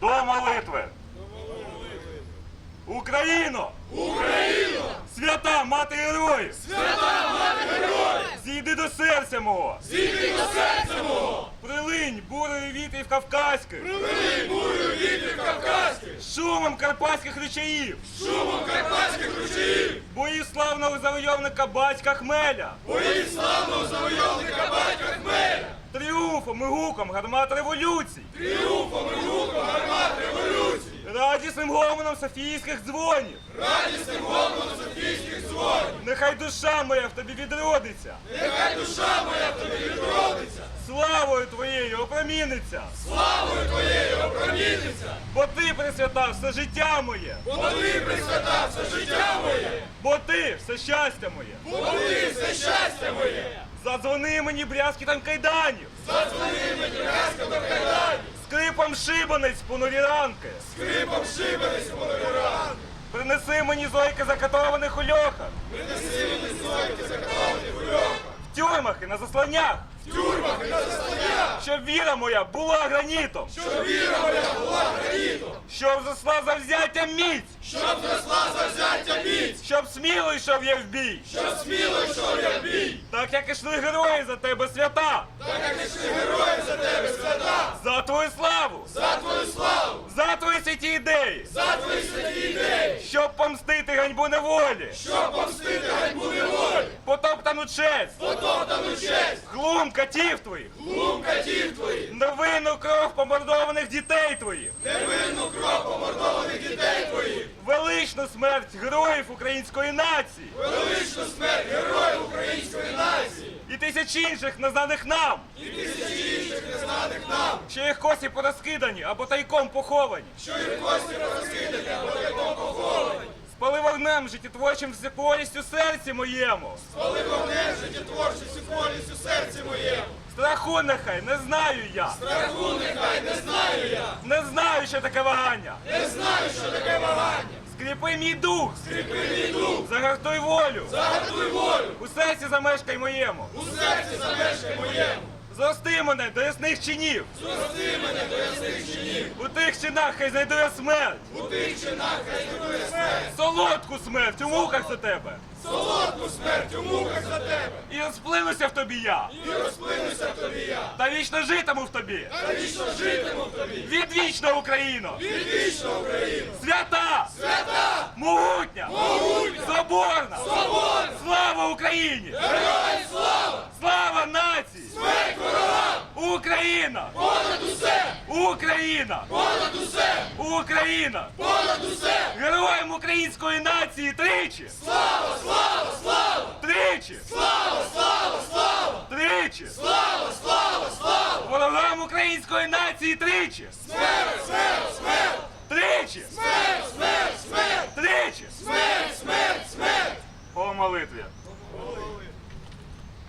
До молитви! Україно! Україно! Свята мати героїв! Свята мати героїв! Зійди до серця мого! Зійди до серця мого! Прилинь бурою вітрів кавказьких! Прилинь бурю вітрів кавказьких! Шумом карпатських ручаїв! Шумом карпатських ручаїв! Боїв славного завойовника батька Хмеля! Бої славного завойовника батька! Тріумфом і гуком гармат революцій! Тріумфом і гуком гармат революції! Радісним гомоном софійських дзвонів! Радісним гомоном Софійських дзвонів! Нехай душа моя в тобі відродиться! Нехай душа моя в тобі відродиться! Славою твоєю опроміниться! Славою твоєю опроміниться! Бо ти присвята все життя моє! Бо ти присвята все життя моє! Бо ти все щастя моє! Бо ти все щастя моє! Задзвони мені брязкітом кайданів! Задзвони мені раскотом кайданів! Скрипом шибанець понурі ранки! Скрипом шибениць понуріран! Принеси мені зойки закатованих у льохах! Принеси мені зойки заковані в льохах! В тюрмах і на засланнях! В тюрмах і на заслонях! Щоб віра моя була гранітом! Щоб віра моя була гранітом! Щоб зросла завзяття міць! Щоб зросла завзяття міць! Щоб сміло йшов я в бій! Щоб сміло йшов я в бій! Так як ішли герої за тебе свята! Так як ішли герої за тебе свята! За твою славу! За твою славу! За твої святі ідеї! За твої святі ідеї! Щоб помстити ганьбу неволі! Щоб помстити ганьбу неволі! Потоптану честь! Потоптану честь! Глум катів твоїх! Глум катів твоїх! Невинну кров помордованих дітей твоїх! Невинну кров помордованих дітей твоїх! Смерть героїв української нації! Величну смерть героїв української нації! І тисяч інших незнаних нам! І тисячі інших незнаних нам! Що їх косі порозкидані або тайком поховані! Що їх кості розкидані або таком поховані! Спали вогнем життєтворчим всеколістю серці моєму! Спали вогнем життєтворчістю колість у серці моєму! Страху нехай не знаю я! Страху нехай не знаю я! Не знаю, що таке вагання! Не знаю, що таке вагання! Скріпи мій дух! Скріпи мій дух! Загартуй волю! Загартуй волю! У серці замешкай моєму! У серці замешкай моєму! Зрости мене до ясних чинів! Зрости мене до ясних чинів! У тих чинах хай знайду я смерть! У тих чинах хай здобує смерть! Солодку смерть у муках за тебе! Солодку смерть у муках за тебе! І розплинуся в тобі я! І розплинуся в тобі я! Та вічно житиму в тобі! Та вічно житиму в тобі! Відвічна Україна! Відвічна Україна! Свята! Свята! Могутня! Могутня! Соборна! Слава Україні! Героям слава! Слава нації! Смерть ворогам! Україна! Понад усе! Україна! Понад усе! Україна! Понад усе! Героям української нації тричі! Слава! Слава! Слава! Тричі! Слава! Слава! Слава! Тричі! Слава! Слава! Слава! Ворогам української нації тричі! Смерть! Смерть! Смерть! Тричі! Смерть! Смерть! Смерть! Тричі! Смерть! Молитві.